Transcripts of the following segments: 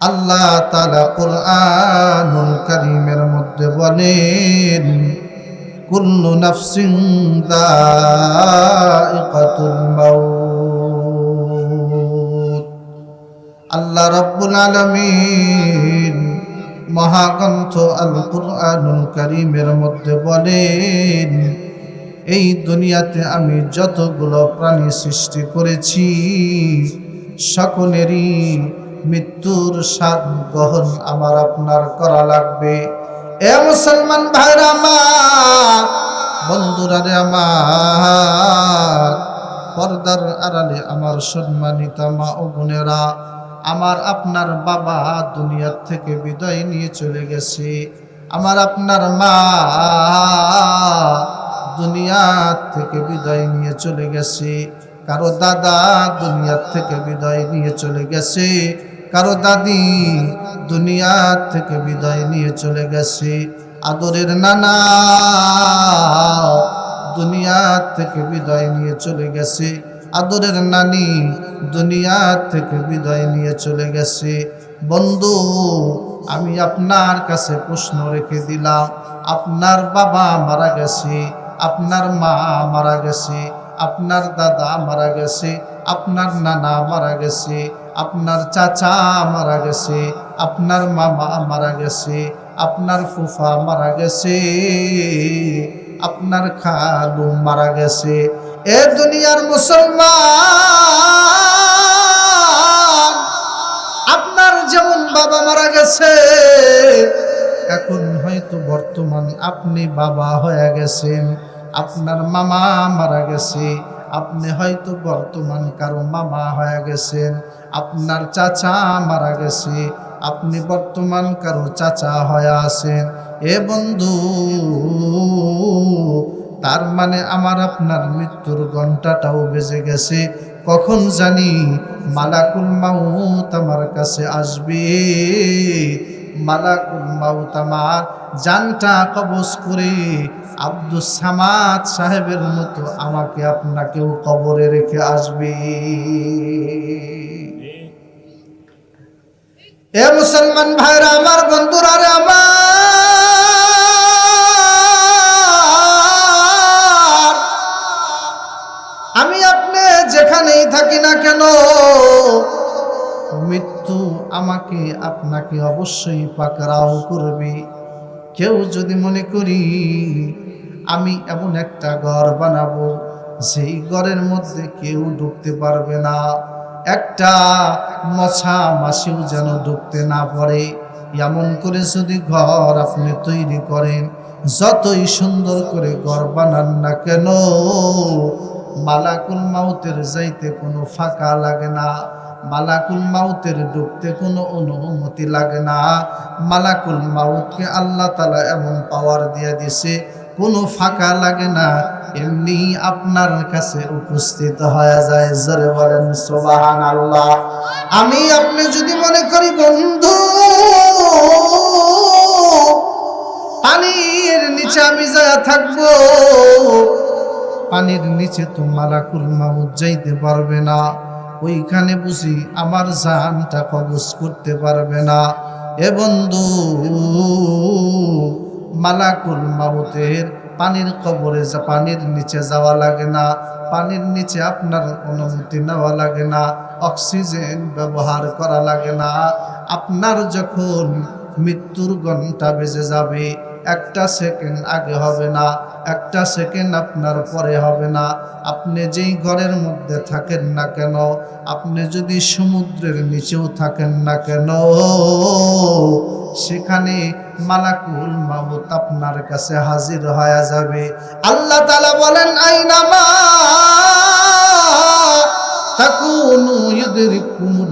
আল্লাহ তালা কোরআনুল করিমের মধ্যে বলেন, কুল্লু নাফসিং আল্লাহ রব্বুল আলামিন মহাগ্রন্থ আল কুরআনুল করিমের মধ্যে বলেন, এই দুনিয়াতে আমি যতগুলো প্রাণী সৃষ্টি করেছি, সকলেরই মৃত্যুর স্বাদ গ্রহণ আমার আপনার করা লাগবে। এ মুসলমান ভাইরা আমার, বন্ধুরা রে আমার, পর্দার আড়ালে আমার সম্মানিত মা ও বোনেরা, আমার আপনার বাবা দুনিয়ার থেকে বিদায় নিয়ে চলে গেছে। আমার আপনার মা দুনিয়ার থেকে বিদায় নিয়ে চলে গেছে। কারও দাদা দুনিয়ার থেকে বিদায় নিয়ে চলে গেছে। কারও দাদি দুনিয়ার থেকে বিদায় নিয়ে চলে গেছে। আদরের নানা দুনিয়ার থেকে বিদায় নিয়ে চলে গেছে। আদরের নানি দুনিয়ার থেকে বিদায় নিয়ে চলে গেছে। বন্ধু, আমি আপনার কাছে প্রশ্ন রেখে দিলাম। আপনার বাবা মারা গেছে, আপনার মা মারা গেছে, আপনার দাদা মারা গেছে, আপনার নানা মারা গেছে। আপনার চাচা মারা গেছে, আপনার মামা মারা গেছে, আপনার ফুফা মারা গেছে, আপনার খালু মারা গেছে। এ দুনিয়ার মুসলমান, আপনার যেমন বাবা মারা গেছে, এখন হয়তো বর্তমান আপনি বাবা হয়ে গেছেন, আপনার মামা মারা গেছে আপনি হয়তো বর্তমান কারও মামা হয়ে গেছেন, আপনার চাচা মারা গেছে, আপনি বর্তমান কারও চাচা হয়ে আছেন। এ বন্ধু, তার মানে আমার আপনার মৃত্যুর ঘন্টাটাও বেজে গেছে। কখন জানি মালাকুল মাউত আমার কাছে আসবে। মালাকুল মাউত আমার জানটা কবজ করে আব্দুল সামাদ সাহেবের মতো আমাকে আপনাকেও কবরে রেখে আসবে। এ মুসলমান ভাইরা, আমার বন্ধুরা রে আমার, আমি আপনি যেখানেই থাকি না কেন, মৃত্যু আমাকে আপনাকে অবশ্যই পাকড়াও করবে। কেউ যদি মনে করি আমি এমন একটা ঘর বানাবো সেই ঘরের মধ্যে কেউ ঢুকতে পারবে না। একটা মশা মাসিও যেন ঢুকতে না পারে। এমন করে যদি ঘর আপনি তৈরি করেন, যতই সুন্দর করে ঘর বানান না কেন, মালাকুল মাউতের যাইতে কোনো ফাঁকা লাগে না। মালাকুল মাউতের ঢুকতে কোনো অনুমতি লাগে না। মালাকুল মাউতকে আল্লাহ তালা এমন পাওয়ার দিয়ে দিছে কোনো ফাঁকা লাগে না। এমনি আপনার কাছে উপস্থিত হয়ে যায়। জরে বলেন সোবাহান আল্লাহ আমি আপনি যদি মনে করি, বন্ধু, পানির নিচে আমি যা থাকব, পানির নিচে তো মালাকুল মাউত যাইতে পারবে না। ওইখানে বুঝি আমার জানটা কবজ করতে পারবে না। এ বন্ধু মালাকুল মাউতের পানির কবরে যা পানির নিচে যাওয়া লাগে না, পানির নিচে আপনার অনুমতি নেওয়া লাগে না, অক্সিজেন ব্যবহার করা লাগে না। আপনার যখন মৃত্যুর ঘণ্টা বেজে যাবে একটা সেকেন্ড আগে হবে না, একটা সেকেন্ড আপনার পরে হবে না। আপনি যেই ঘরের মধ্যে থাকেন না কেন, আপনি যদি সমুদ্রের নিচেও থাকেন না কেন, সেখানে মালাকুল মাহুত আপনার কাছে হাজির হয়ে যাবে। আল্লাহ তালা বলেন, আইনামা তাকুনু মাউতু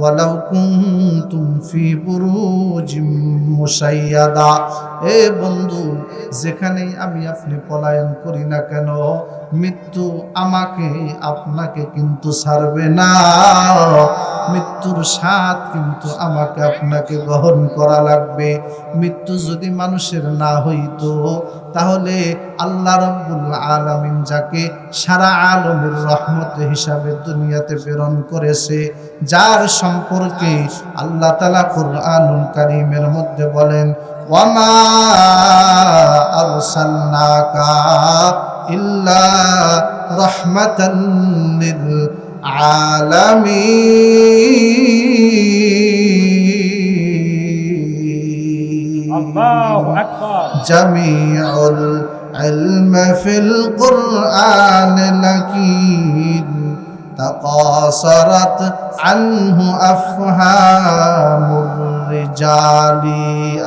ওয়ালাউ কুনতুম ফি বুরুজিম মুসাইয়াদা। এ বন্ধু, যেখানেই আমি আপনি পলায়ন করি না কেন, মৃত্যু আমাকে, আপনাকে কিন্তু ছাড়বে না। মৃত্যুর স্বাদ কিন্তু আমাকে আপনাকে গ্রহণ করা লাগবে। মৃত্যু যদি মানুষের না হইতো তাহলে আল্লাহ রব্বুল আলামিন যাকে সারা আলমের রহমত হিসাবে দুনিয়াতে প্রেরণ করেছে, যার সম্পর্কে আল্লাহ তালা কুরআনুল কারীমের মধ্যে বলেন, ওয়ামা جميع العلم في القرآن لكن تقاصرت عنه أفهام الرجال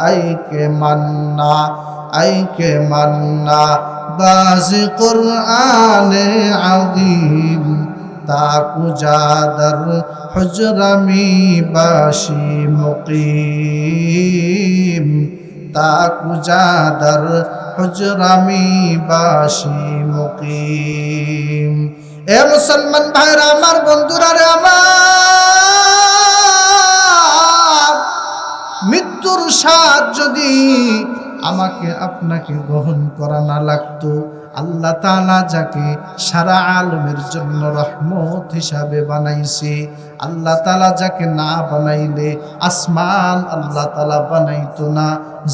أي كمنا أي كمنا باز قرآن عظيم তাকু যাদার হজরামি বাসি মুকিম তাকু যাদার হজরামি বাসি মুকিম। এ মুসলমান ভাইরা, আমার বন্ধুরা রে আমার, মৃত্যুর সাথ যদি আমাকে আপনাকে গ্রহণ করা না লাগতো আল্লাহ তালা যাকে সারা আলমের জন্য রহমত হিসাবে বানাইছে, আল্লাহ তালা যাকে না বানাইলে আসমান আল্লাহ তালা বানাইতো না,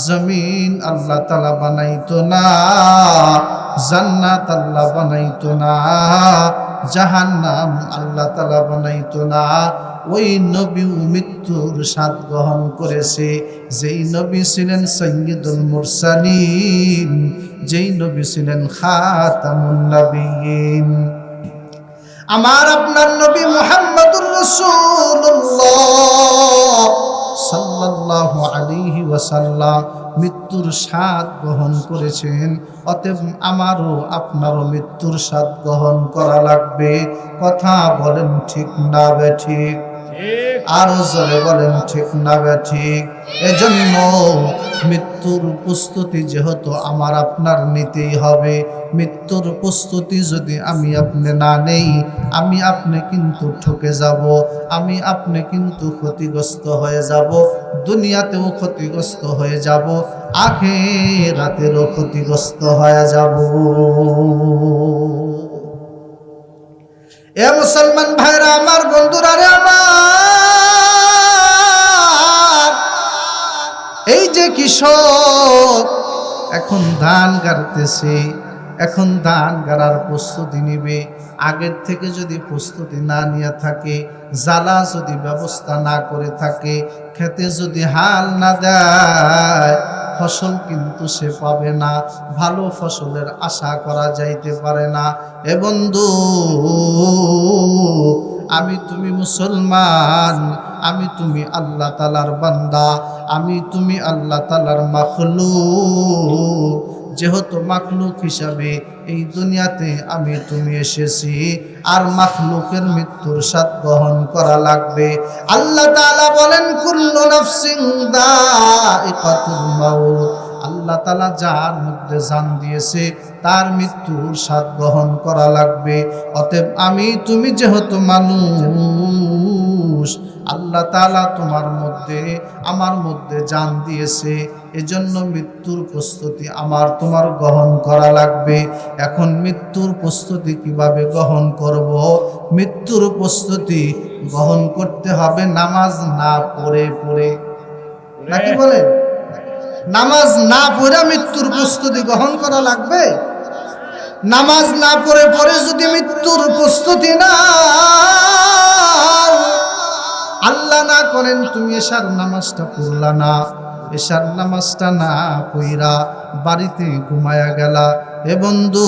জমিন আল্লাহ তালা বানাইতো না, জান্নাত আল্লাহ বানাইতো না। জাহান্নাম আল্লাহ তালা বানাইতো না। ওই নবী মৃত্যুর স্বাদ গ্রহণ করেছে। যেই নবী ছিলেন সৈয়দুল মুরসালিন, যেই নবী ছিলেন খাতামুন নবীন আমার আপনার নবী মুহাম্মদুর রাসূলুল্লাহ। সাল্লাল্লাহু আলিহি ওয়াসাল্লাম মৃত্যুর স্বাদ গ্রহণ করেছেন। অতএব আমারও আপনারও মৃত্যুর স্বাদ গ্রহণ করা লাগবে। কথা বলেন ঠিক না বে ঠিক। আরও জোরে বলেন, ঠিক না বে ঠিক? এজন্য মৃত্যুর প্রস্তুতি যেহেতু আমার আপনার নিতেই হবে, মৃত্যুর প্রস্তুতি যদি আমি আপনি না নেই, আমি আপনি কিন্তু ঠকে যাব, আমি আপনি কিন্তু ক্ষতিগ্রস্ত হয়ে যাব, দুনিয়াতেও ক্ষতিগ্রস্ত হয়ে যাব আখে রাতেরও ক্ষতিগ্রস্ত হয়ে যাব। এ মুসলমান ভাইরা, আমার বন্ধুরা রে আমার। এই যে কৃষক এখন ধান গাড়তেছে, এখন ধান গাড়ার প্রস্তুতি নিবে। আগের থেকে যদি প্রস্তুতি না নিয়ে থাকে, জ্বালা যদি ব্যবস্থা না করে থাকে, খেতে যদি হাল না দেয় ফসল কিন্তু সে পাবে না। ভালো ফসলের আশা করা যাইতে পারে না। এ বন্ধু, আমি তুমি মুসলমান, আমি তুমি আল্লাহ তালার বান্দা, আমি তুমি আল্লাহ তালার মাখলু যেহেতু মাখলুক হিসাবে এই দুনিয়াতে আমি তুমি এসেছি, আর মাখলুকের মৃত্যুর সাথ গ্রহণ করা লাগবে। আল্লাহ তাআলা বলেন, কুল্লু নাফসিন দাইকাতুল মাউত। আল্লাহ তালা যার মধ্যে জান দিয়েছে, তার মৃত্যুর স্বাদ গ্রহণ করা লাগবে। অতএব আমি, তুমি যেহেতু মানুষ আল্লাহ তালা তোমার মধ্যে আমার মধ্যে জান দিয়েছে। এজন্য মৃত্যুর প্রস্তুতি আমার তোমার গ্রহণ করা লাগবে। এখন মৃত্যুর প্রস্তুতি কীভাবে গ্রহণ করব? মৃত্যুর প্রস্তুতি গ্রহণ করতে হবে নামাজ না পড়ে পড়ে। নাকি বলেন? নামাজ না পড়ে মৃত্যুর প্রস্তুতি গ্রহণ করা লাগবে? নামাজ না পড়ে পরে যদি মৃত্যুর প্রস্তুতি না আল্লাহ না করেন তুমি এসার নামাজটা পড়লা না। এসার নামাজটা না পইরা বাড়িতে ঘুমায়া গেলা। এ বন্ধু,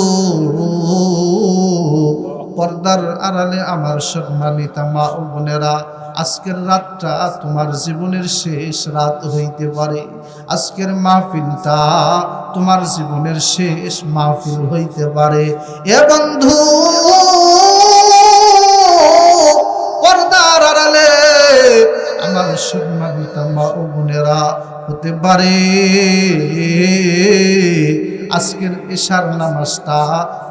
পর্দার আড়ালে আমার সম্মানিতা মা ও বোনেরা, আজকের রাতটা তোমার জীবনের শেষ রাত হইতে পারে। আজকের মাহফিলটা তোমার জীবনের শেষ মাহফিল হইতে পারে। এ বন্ধু হতে পারে। আজকের এশার নামাজটা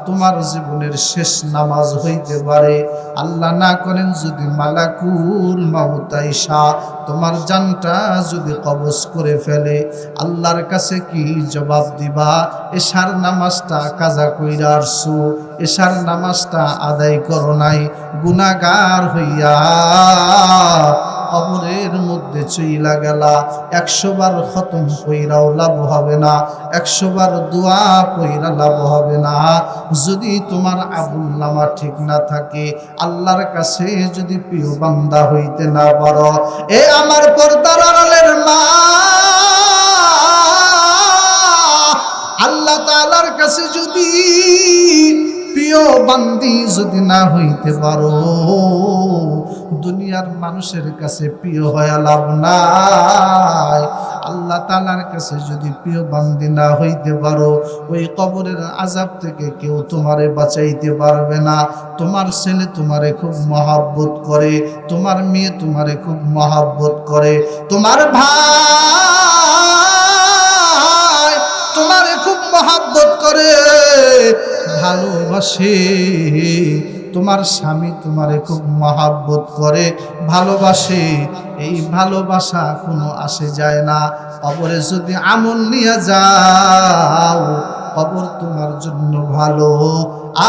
তোমার জীবনের শেষ নামাজ হইতে পারে। আল্লাহ না করেন যদি মালাকুল মাহুতাইশা তোমার জানটা যদি কবজ করে ফেলে, আল্লাহর কাছে কি জবাব দিবা? এশার নামাজটা কাজা কইরা আসছো, এশার নামাজটা আদায় করো নাই গুনাগার হইয়া কবরের মধ্যে চইলা গেলা। একশো বার খতম কইরাও লাভ হবে না। একশো বার দোয়া কইরা লাভ হবে না। যদি তোমার আবুল নামা ঠিক না থাকে, আল্লাহর কাছে যদি প্রিয় বান্দা হইতে না পারো, এ আমার পর্দার আড়ালের মা। আল্লাহ তাআলার কাছে যদি প্রিয় বান্দি যদি না হইতে পারো, দুনিয়ার মানুষের কাছে প্রিয় হয়ে লাভ নাই। আল্লাহ তালার কাছে যদি প্রিয় বান্দি না হইতে পারো, ওই কবরের আজাব থেকে কেউ তোমারে বাঁচাইতে পারবে না। তোমার ছেলে তোমারে খুব মহাব্বত করে, তোমার মেয়ে তোমারে খুব মহাব্বত করে, তোমার ভাই ভালোবাসে। তোমার স্বামী তোমারে খুব মহাব্বত করে, ভালোবাসে। এই ভালোবাসা কোনো আসে যায় না। কবরে যদি আমল নিয়ে যাও, কবর তোমার জন্য ভালো।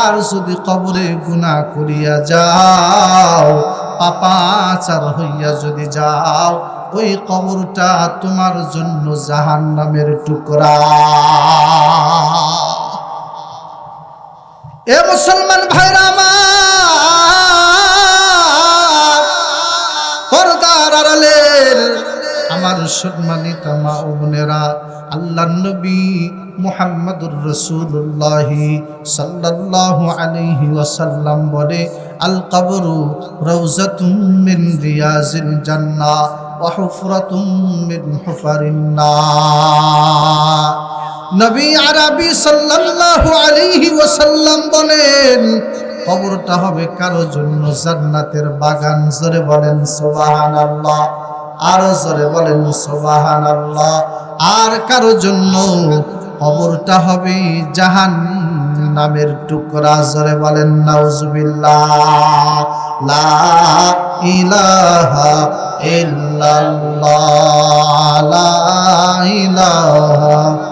আর যদি কবরে গুণা করিয়া যাও, পাপাচার হইয়া যদি যাও, ওই কবরটা তোমার জন্য জাহান নামের টুকরা। এ মুসলমান ভাইরা আমার সম্মানিত মা ও বোনেরা, আল্লাহ নবী মুহাম্মদুর রসুল্লাহ সাল্লাল্লাহু আলাইহি ওয়াসাল্লাম বলে, আল কবরু রওজাতুম মিন রিয়াজিল জান্নাহ ওয়া হুফরাতুম মিন হুফারিন নার। নবী আরবি সাল্লাল্লাহু আলাইহি ওয়াসাল্লাম বলেন, কবরটা হবে কারও জন্য জান্নাতের বাগান। জোরে বলেন সুবহানাল্লাহ। আর জোরে বলেন সুবহানাল্লাহ। আর কারও জন্য কবরটা হবে জাহান নামের টুকরা। জোরে বলেন নাউজুবিল্লাহ। লা ইলাহা ইল্লাল্লাহ। লা ইলাহা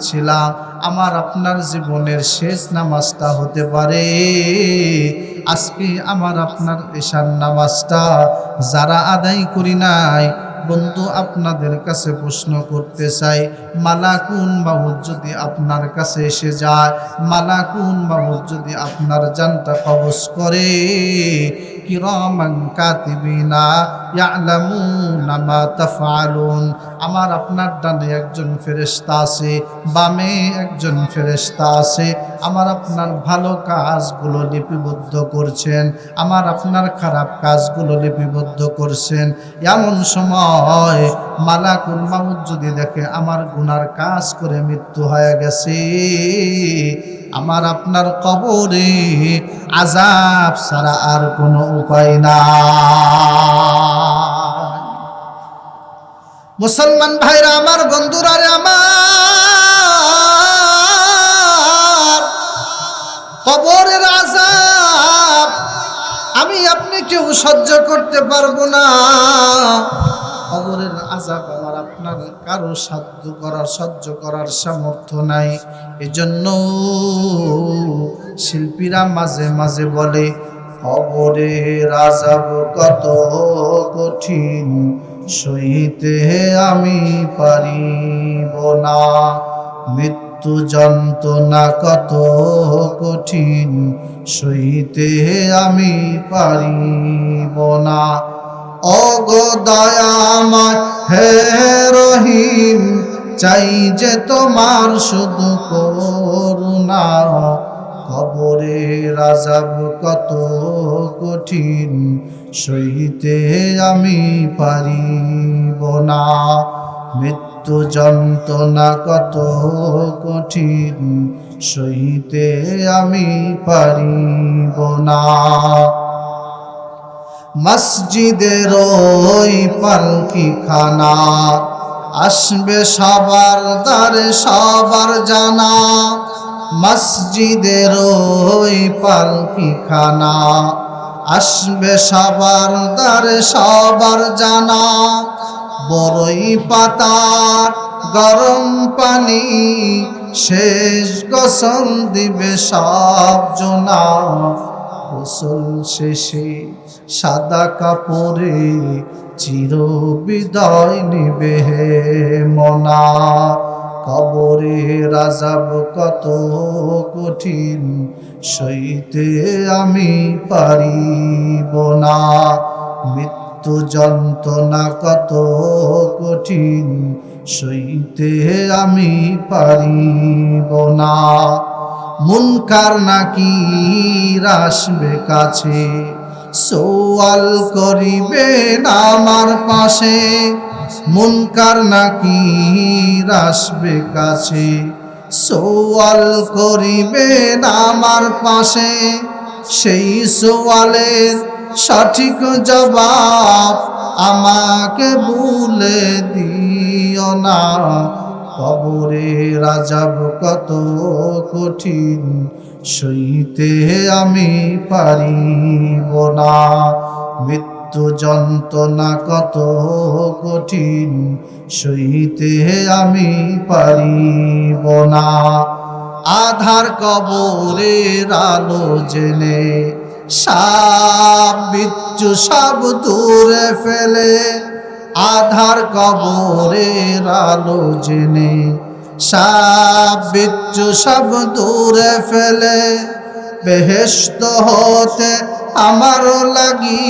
বলতেছিলাম আমার আপনার জীবনের শেষ নামাজটা হতে পারে। আজকে আমার আপনার এশার নামাজটা যারা আদায় করি নাই বন্ধু আপনাদের কাছে প্রশ্ন করতে চাই, মালাকুন বাবুর যদি আপনার কাছে এসে যায়, মালাকুন বাবুর যদি আপনার জানটা কবজ করে আমার আপনার ডানে একজন ফেরেশতা আছে, বামে একজন ফেরেশতা আছে, আমার আপনার ভালো কাজগুলো লিপিবদ্ধ করছেন, আমার আপনার খারাপ কাজগুলো লিপিবদ্ধ করছেন, এমন সময় মালাকুল মামুদ যদি দেখে আমার গুনার কাজ করে মৃত্যু হয়ে গেছে, আমার আপনার কবরে আজাব ছাড়া আর কোনো উপায় না মুসলমান ভাইরা, আমার বন্ধুরা রে আমার, কবরের আজাব আমি আপনি কেউ সহ্য করতে পারব না। আজাব আমার আপনার কারও সাধ্য করার, সহ্য করার সামর্থ্য নাই। এজন্য শিল্পীরা মাঝে মাঝে বলে কবরে রাজাব কত কঠিন, সইতে আমি পারিব না। মৃত্যু যন্ত্রণা কত কঠিন, সইতে আমি পারিব না। অগদয়াময় হে রহিম, চাই যে তোমার শুধু করুণা। কবরে রাজাব কত কঠিন, সইতে আমি পারিব না। মৃত্যু যন্ত্রণা কত কঠিন, সইতে আমি পারিব না। মসজিদের ওই পালকি খানা। আসবে সবার দ্বারে, সবার জানা। মসজিদের ওই পালকি খানা। আসবে সবার দ্বারে, সবার জানা। বড়ই পাতা, গরম পানি, শেষ গোসল দিবে সব জনা। গোসল শেষে সাদা কাপড়ে চির বিদায় নিবে হে মনা। কবরে রাজাব কত কঠিন, সইতে আমি পারিব না। মৃত্যু যন্ত্রণা কত কঠিন, সইতে আমি পারিব না। মুনকার নাকি আসবে কাছে সোয়াল করিবেন আমার পাশে? মুনকার নাকি আসবে কাছে? সোয়াল করিবেন আমার পাশে? সেই সোয়ালের সঠিক জবাব আমাকে ভুলে দিও না। কবরে রাজাব কত কঠিন। সইতে আমি পারিব না। মৃত্যু যন্ত্রণা কত কঠিন, সইতে আমি পারিব না। আধার কবরের আলো জেনে সাপ বিচ্ছু সব দূরে ফেলে। আধার কবরের আলো জেনে সাপ বিচ্ছু সব দূরে ফেলে বেহেস্ত হতে আমার লাগি,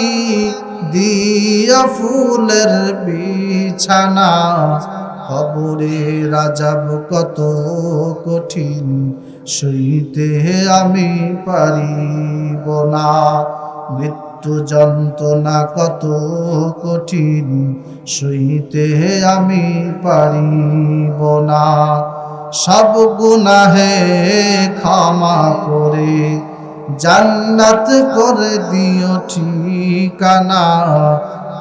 দিয়া ফুলের বিছানা। কবরে রাজাব কত কঠিন, সইতে আমি পারিব না। মৃত্যু যন্ত্রণা কত কঠিন, সইতে আমি পারিব না। সব গুনাহে ক্ষমা করে জান্নাত করে দিও ঠিকানা।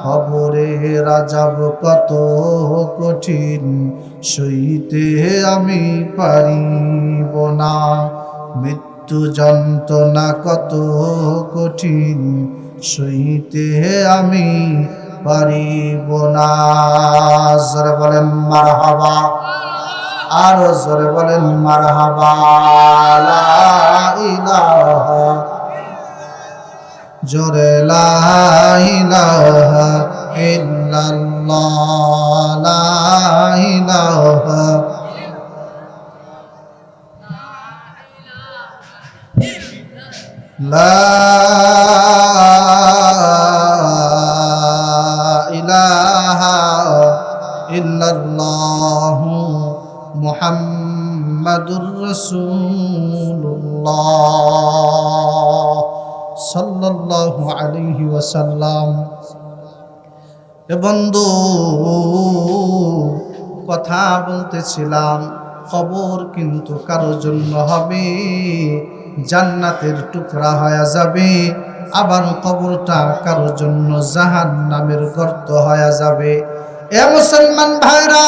খবরে রাজাব কত কঠিন, সইতে আমি পারিব না। মৃত্যু যন্ত্রণা কত কঠিন সইতে আমি পারিব না। বলেন, মারহাবা। আর জোরে বলেন, মারহাবা। লা ইলাহা জোরে, লা ইলাহা ইল্লাল্লাহ। লা ইলাহা লা মুহাম্মাদুর রাসূলুল্লাহ সাল্লাল্লাহু আলাইহি ওয়াসাল্লাম। এ বন্ধু, কথা বলতেছিলাম, খবর কিন্তু কারোর জন্য হবে, জান্নাতের টুকরা হয়ে যাবে, আবার কবরটা কারোর জন্য জাহান নামের গর্ত হয়ে যাবে। এ মুসলমান ভাইরা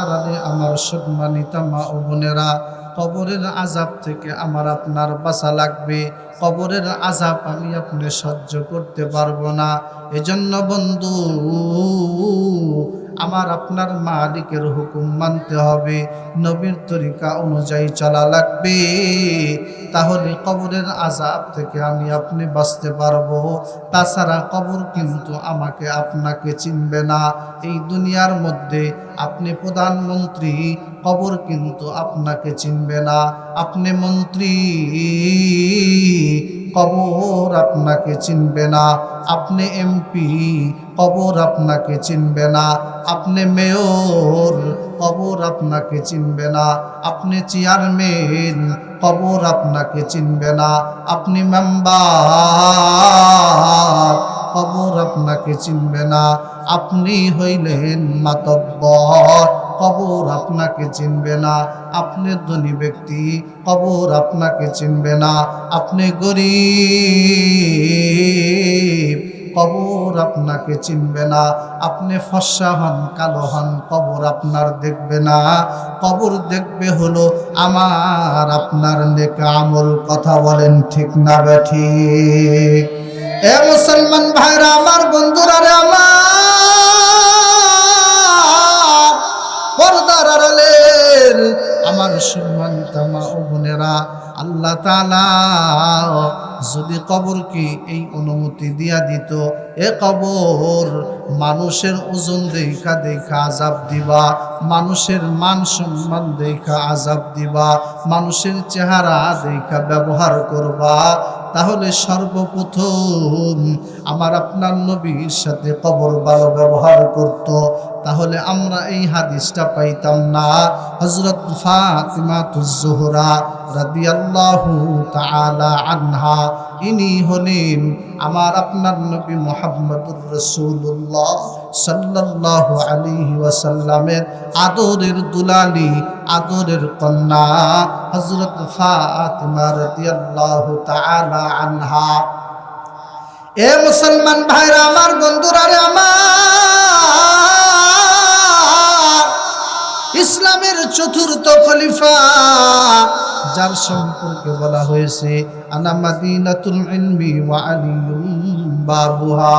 আড়ালে আমার সম্মানিত মা ও বোনেরা, কবরের আজাব থেকে আমার আপনার বাসা লাগবে। কবরের আজাব আমি আপনি সহ্য করতে পারব না। এজন্য বন্ধু আমার আপনার মালিকের হুকুম মানতে হবে। নবীর তরিকা অনুযায়ী চলা লাগবে। তাহলে কবরের আজাব থেকে আমি আপনি বাঁচতে পারব। তাছাড়া কবর কিন্তু আমাকে আপনাকে চিনবে না। এই দুনিয়ার মধ্যে আপনি প্রধানমন্ত্রী, কবর কিন্তু আপনাকে চিনবে না। আপনি মন্ত্রী কবর আপনাকে চিনবে না। আপনি এমপি, কবর আপনাকে চিনবে না। আপনি মেয়র, কবর আপনাকে চিনবে না। আপনি চেয়ারম্যান, কবর আপনাকে চিনবে না। আপনি মেম্বার, কবর আপনাকে চিনবে না। আপনি হইলেন মাতব্বর। কবর আপনাকে চিনবে না। আপনি ধনী ব্যক্তি, কবর আপনাকে চিনবে না। আপনি গরিব, কবর আপনাকে চিনবে না। আপনি ফর্সা হন, কালো হন, কবর আপনার দেখবে না। কবর দেখবে হলো আমার, আপনার নেক আমল। কথা বলেন ঠিক না ঠিক? এ মুসলমান ভাইরা, আমার বন্ধুরা রে, আমার আমার সম্মানিত মা ও বোনেরা আল্লাহ তাআলা যদি কবরকে এই অনুমতি দিয়া দিত, এ কবর মানুষের ওজন দেখা দেখা আজাব দিবা, মানুষের মান সম্মান দেখা আজাব দিবা, মানুষের চেহারা দেখা ব্যবহার করবা। তাহলে সর্বপ্রথম আমার আপনার নবীর সাথে কবর ভালো ব্যবহার করত। তাহলে আমরা এই হাদিসটা পাইতাম না। হজরত ফাতিমাতুজোহরা রাদিয়াল্লাহু তাআলা আনহা। ইনি হলেন আমার আপনার নবী মোহাম্মদুর রসুল্লাহ সাল্লাল্লাহু আলাইহি ওয়াসাল্লামের আদরের দুলালি, আদরের কন্যা হযরত ফাতিমা রাদিয়াল্লাহু তাআলা আনহা। এ মুসলমান ভাইরা, আমার বন্ধুরা রে, আমার ইসলামের চতুর্থ খলিফা যার সম্পর্কে বলা হয়েছে আনা বাবুহা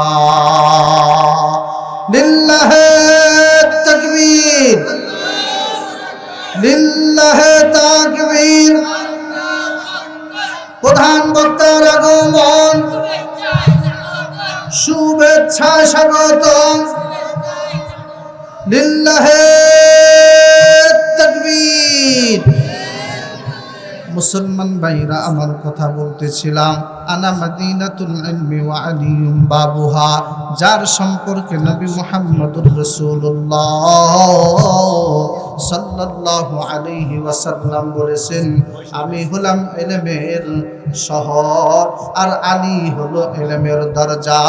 মুসলমান ভাইরা আমার কথা বলতেছিলাম। আনা মাদিনাতুল ইলমি ওয়া আলিয়ুম বাবুহা, যার সম্পর্কে নবী মুহাম্মদুর রাসূলুল্লাহ সাল্লাল্লাহু আলাইহি ওয়াসাল্লাম বলেছেন, আমি হলাম ইলমের শহর, আর আলী হলো ইলমের দরজা।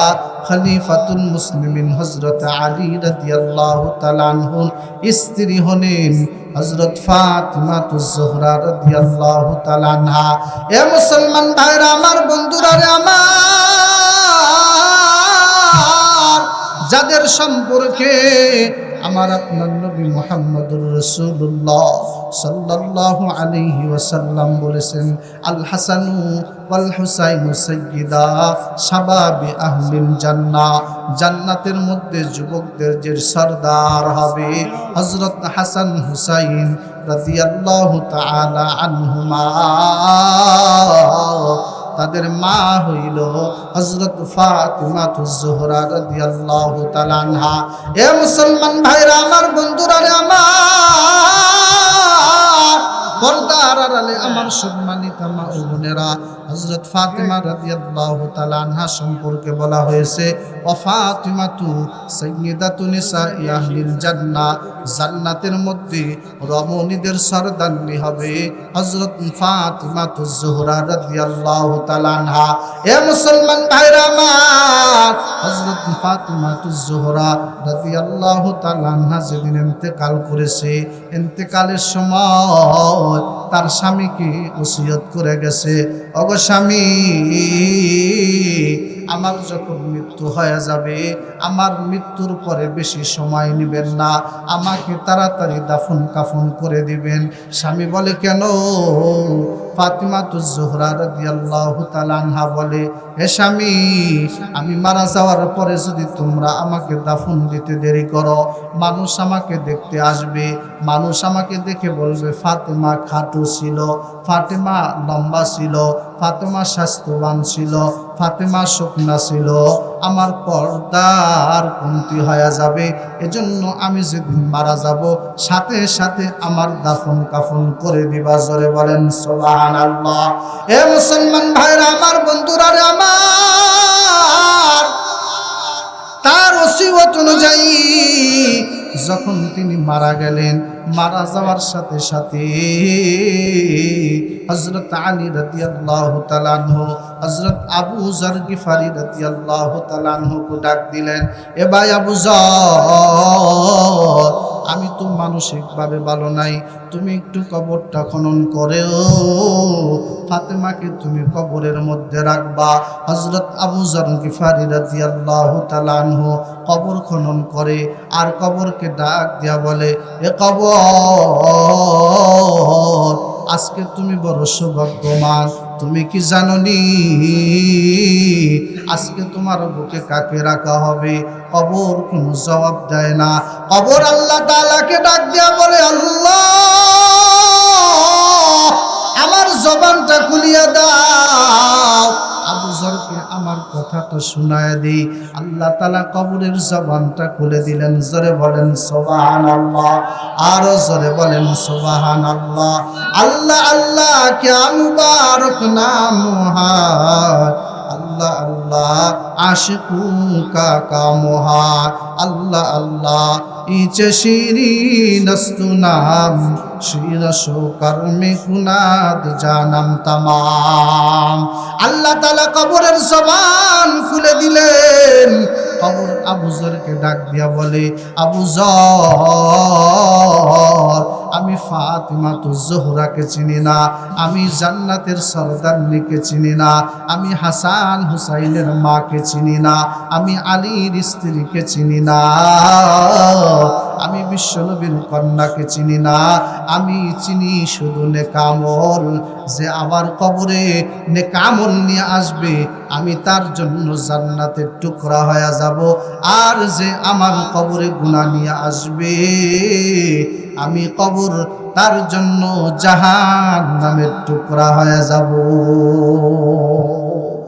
খলিফাতুল মুসলিমিন হযরত আলী রাদিয়াল্লাহু তাআলা আনহু স্ত্রী হলেন হযরত ফাতিমাতুজ জোহরা রাদিয়াল্লাহু তাআলা আনহা। এ মুসলমান ভাইরা, আমার বন্ধুরা রে আমার, যাদের সম্পর্কে আমার আপনার নবী মোহাম্মদুর রসুল্লাহ সাল্লাল্লাহু আলাইহি ওয়াসাল্লাম বলেছেন, আল হাসানু ওয়াল হুসাইনু সাইয়্যিদা শাবাবি আহলিল জান্নাহ, জান্নাতের মধ্যে যুবকদের যে সরদার হবে হযরত হাসান হুসাইন রাদিয়াল্লাহু তাআলা আনহুমা। তাদের মা হইল হজরত ফাতিমাতুজ জোহরা রাদিয়াল্লাহু তাআলা আনহা। এ মুসলমান ভাইরা, আমার বন্ধুরা রে, আমার পর্দার আড়ালে আমার সম্মানিত মা ও বোনেরা হজরত ফাতিমা রাদিয়াল্লাহু তাআলা আনহা সম্পর্কে বলা হয়েছে, ও ফাতিমাতু সাইয়্যিদাতু নিসাই আহলিল জান্নাহ, জান্নাতের মধ্যে রমণীদের সরদারনি হবে। হজরত ফাতিমাতু জোহরা রাদিয়াল্লাহু তাআলা আনহা, এ মুসলমান ভাইরা আমার! হজরত ফাতিমাতু জোহরা রাদিয়াল্লাহু তাআলা আনহা যেদিন ইন্তেকাল করেছে, ইন্তেকালের সময় তার স্বামীকে ওসিয়ত করে গেছে। অগ স্বামী, আমার যখন মৃত্যু হয়ে যাবে, আমার মৃত্যুর পরে বেশি সময় নেবেন না। আমাকে তাড়াতাড়ি দাফন কাফন করে দিবেন। স্বামী বলে, কেন? ফাতিমা তু জোহরা রাদিয়াল্লাহু তাআলা আনহা বলে হে স্বামী, আমি মারা যাওয়ার পরে যদি তোমরা আমাকে দাফন দিতে দেরি করো, মানুষ আমাকে দেখতে আসবে। মানুষ আমাকে দেখে বলবে, ফাতেমা খাটু ছিল, ফাতেমা লম্বা ছিল, ফাতেমা স্বাস্থ্যবান ছিল, ফাতেমা শুকনা ছিল, আমার পর্দার কমতি হয়ে যাবে। এজন্য আমি যেদিন মারা যাব, সাথে সাথে আমার দাফন কাফন করে দিবা। জোরে বলেন সোবাহান আল্লাহ মুসলমান ভাইরা, আমার বন্ধুরা রে আমার, তার ওসিয়ত অনুযায়ী যখন তিনি মারা গেলেন, মারা যাওয়ার সাথে সাথে হজরত আলী রাদিয়াল্লাহু তাআলা আনহু হজরত আবু জার গিফারি রাদিয়াল্লাহু তাআলা আনহুকে ডাক দিলেন, এ ভাই আবু জার আমি তো মানসিকভাবে ভালো নাই, তুমি একটু কবরটা খনন করেও। ফাতেমাকে তুমি কবরের মধ্যে রাখবা। হজরত আবু জার গিফারি রাদিয়াল্লাহু তাআলা আনহু কবর খনন করে আর কবরকে ডাক দিয়া বলে, এ কবর, আজকে তুমি বড় সৌভাগ্যমান তুমি কি জানো নি আজকে তোমার বুকে কাকে রাখা হবে? কবর কোনো জবাব দেয় না। কবর আল্লাহ তালাকে ডাক দেয়া বলে, আল্লাহ, আমার জবানটা খুলিয়া দাও। আবু আমার কথা তো শোনায় দি আল্লাহ তালা কবরের জবানটা খুলে দিলেন, জোরে বলেন সোবাহান আল্লাহ আরও জোরে বলেন সোবাহান আল্লাহ আল্লাহ আল্লাহ কে মুবারক নাম হায় আল্লাহ আল্লাহ, আশিকু কা কামহার আল্লাহ আল্লাহ, ইচে শিরি নস্তু নাম শিরসো কর্মে কুনাদ জানাম তামাম। আল্লাহ তালা কবরের জবান খুলে দিলেন। কবর আবুজরকে ডাক দিয়া বলে আবুজর আমি ফাতিমা তো জোহরাকে চিনি না, আমি জান্নাতের সরদারনিকে চিনি না, আমি হাসান হুসাইনের মাকে চিনি না, আমি আলীর স্ত্রীকে চিনি না, আমি বিশ্বনবীর কন্যাকে চিনি না, আমি চিনি শুধু নেকামল, যে আমার কবরে নেকামল নিয়ে আসবে, আমি তার জন্য জান্নাতের টুকরা হয়ে যাব আর যে আমার কবরে গুণা নিয়ে আসবে, আমি কবর তার জন্য জাহান নামের টুকরা হয়ে যাব।